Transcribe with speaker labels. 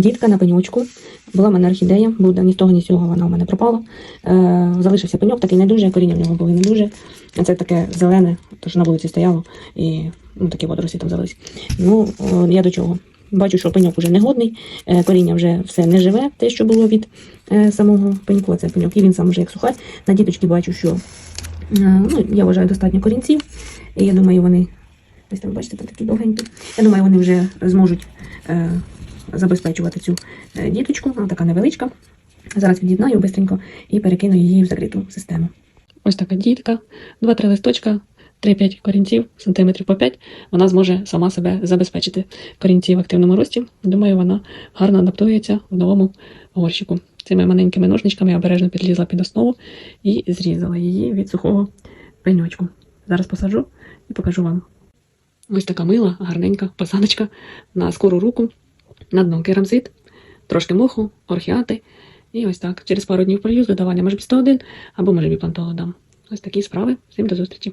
Speaker 1: Дітка на пеньочку. Була в мене орхідея, буде ні з того, ні з цього вона у мене пропала. Е, залишився пеньок, такий не дуже, коріння в нього були не дуже. Це таке зелене, то що на вулиці стояло, і ну, такі водорості там взялись. Ну, о, я до чого? Бачу, що пеньок вже негодний, е, коріння вже все не живе, те, що було від е, самого пеньку, це пеньок, і він сам вже як сухар. На діточки бачу, що е, ну, я вважаю достатньо корінців. І я думаю, вони ось там, бачите, там такі довгенькі. Я думаю, вони вже зможуть е, забезпечувати цю е, діточку. Вона така невеличка. Зараз від'єднаю бистренько і перекину її в закриту систему.
Speaker 2: Ось така дітка, 2-3 листочка, 3-5 корінців, сантиметрів по 5. Вона зможе сама себе забезпечити корінці в активному рості. Думаю, вона гарно адаптується в новому горщику. Цими маленькими ножничками я обережно підлізла під основу і зрізала її від сухого пеньочку. Зараз посаджу і покажу вам. Ось така мила, гарненька посадочка на скору руку, на дно керамзит, трошки моху, орхіати. І ось так. Через пару днів полью з додаванням може б 101 або може б і дам. Ось такі справи. Всім до зустрічі.